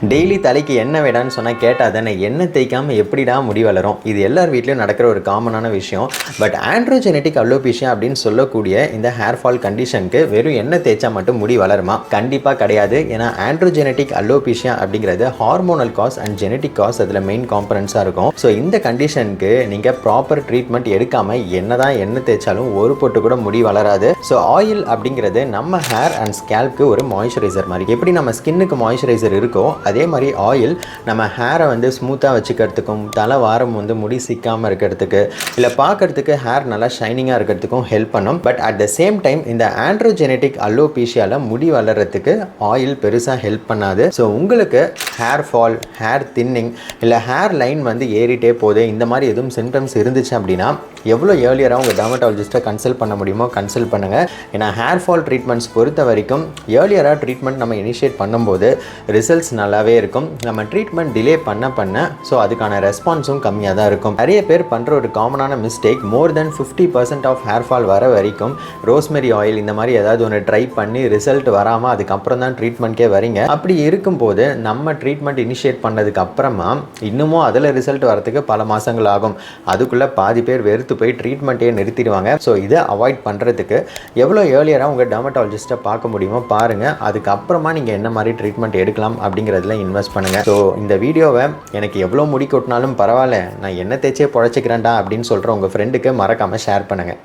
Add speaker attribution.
Speaker 1: Daily தலைக்கு என்ன வேடான்னு சொன்னால் கேட்டால் தானே எண்ணெய் தேய்க்காமல் எப்படிடா முடி வளரும்? இது எல்லார் வீட்லேயும் நடக்கிற ஒரு காமனான விஷயம். பட் ஆண்ட்ரோஜெனட்டிக் அலோபீஷியா அப்படின்னு சொல்லக்கூடிய இந்த ஹேர் ஃபால் கண்டிஷனுக்கு வெறும் எண்ணெய் தேய்ச்சா மட்டும் முடி வளருமா? கண்டிப்பாக கிடையாது. ஏன்னா ஆண்ட்ரோஜெனட்டிக் அலோபீஷியா அப்படிங்கிறது hormonal cause and genetic cause அதில் மெயின் காம்பனன்ஸாக இருக்கும். ஸோ இந்த கண்டிஷனுக்கு நீங்கள் ப்ராப்பர் ட்ரீட்மெண்ட் எடுக்காமல் என்ன தான் எண்ணெய் தேய்ச்சாலும் ஒரு பொட்டு கூட முடி வளராது. ஸோ ஆயில் அப்படிங்கிறது நம்ம ஹேர் அண்ட் ஸ்கேல்ப்க்கு ஒரு மாய்ஸ்சரைசர் மாதிரி. எப்படி நம்ம ஸ்கின்னுக்கு மாய்ஸ்சரைசர் இருக்கோ அதே மாதிரி ஆயில் நம்ம ஹேரை வந்து ஸ்மூத்தாக வச்சுக்கிறதுக்கும் தலை வாரம் வந்து முடி சிக்காமல் இருக்கிறதுக்கு இல்லை பார்க்கறதுக்கு ஹேர் நல்லா ஷைனிங்காக இருக்கிறதுக்கும் ஹெல்ப் பண்ணும். But at the same time இந்த ஆண்ட்ரோஜெனட்டிக் அலோபீஷியாவில் முடி வளர்கிறதுக்கு ஆயில் பெருசாக ஹெல்ப் பண்ணாது. ஸோ உங்களுக்கு ஹேர் ஃபால் ஹேர் தின்னிங் இல்லை ஹேர் லைன் வந்து ஏறிட்டே போகுது இந்த மாதிரி எதுவும் சிம்டம்ஸ் இருந்துச்சு அப்படின்னா எவ்வளோ ஏர்லியராக உங்கள் டெர்மட்டாலஜிஸ்ட்டை கன்சல்ட் பண்ண முடியுமோ கன்சல்ட் பண்ணுங்கள் ஏன்னா ஹேர் ஃபால் ட்ரீட்மெண்ட்ஸ் பொறுத்த வரைக்கும் ஏர்லியராக ட்ரீட்மெண்ட் நம்ம இனிஷியேட் பண்ணும்போது ரிசல்ட்ஸ் நல்லாவே இருக்கும். நம்ம ட்ரீட்மெண்ட் டிலே பண்ண பண்ண ஸோ அதுக்கான ரெஸ்பான்ஸும் கம்மியாக தான் இருக்கும். நிறைய பேர் பண்ணுற ஒரு காமனான mistake more than fifty percent of hair fall வர வரைக்கும் ரோஸ்மெரி ஆயில் இந்த மாதிரி ஏதாவது ஒன்று ட்ரை பண்ணி ரிசல்ட் வராமல் அதுக்கப்புறம் தான் ட்ரீட்மெண்ட்கே வரீங்க. அப்படி இருக்கும்போது நம்ம ட்ரீட்மெண்ட் இனிஷியேட் பண்ணதுக்கு அப்புறமா இன்னமும் அதில் ரிசல்ட் வரதுக்கு பல மாதங்கள் ஆகும். அதுக்குள்ளே பாதி பேர் வெறுத்து போய் ட்ரீட்மெண்ட்டே நிறுத்திடுவாங்க. ஸோ இதை அவாய்ட் பண்ணுறதுக்கு எவ்வளோ ஏர்லியராக உங்கள் டெர்மட்டாலஜிஸ்ட்டை பார்க்க முடியுமோ பாருங்கள் அதுக்கப்புறமா நீங்கள் என்ன மாதிரி ட்ரீட்மெண்ட் எடுக்கலாம் அப்படிங்கிறதுல இன்வெஸ்ட் பண்ணுங்கள் ஸோ இந்த வீடியோவை எனக்கு எவ்வளோ முடி கொட்டினாலும் பரவாயில்ல நான் என்ன தேய்ச்சே பொழைச்சிக்கிறேன்டா அப்படின்னு சொல்கிற உங்கள் ஃப்ரெண்டுக்கு மறக்காமல் ஷேர் பண்ணுங்கள்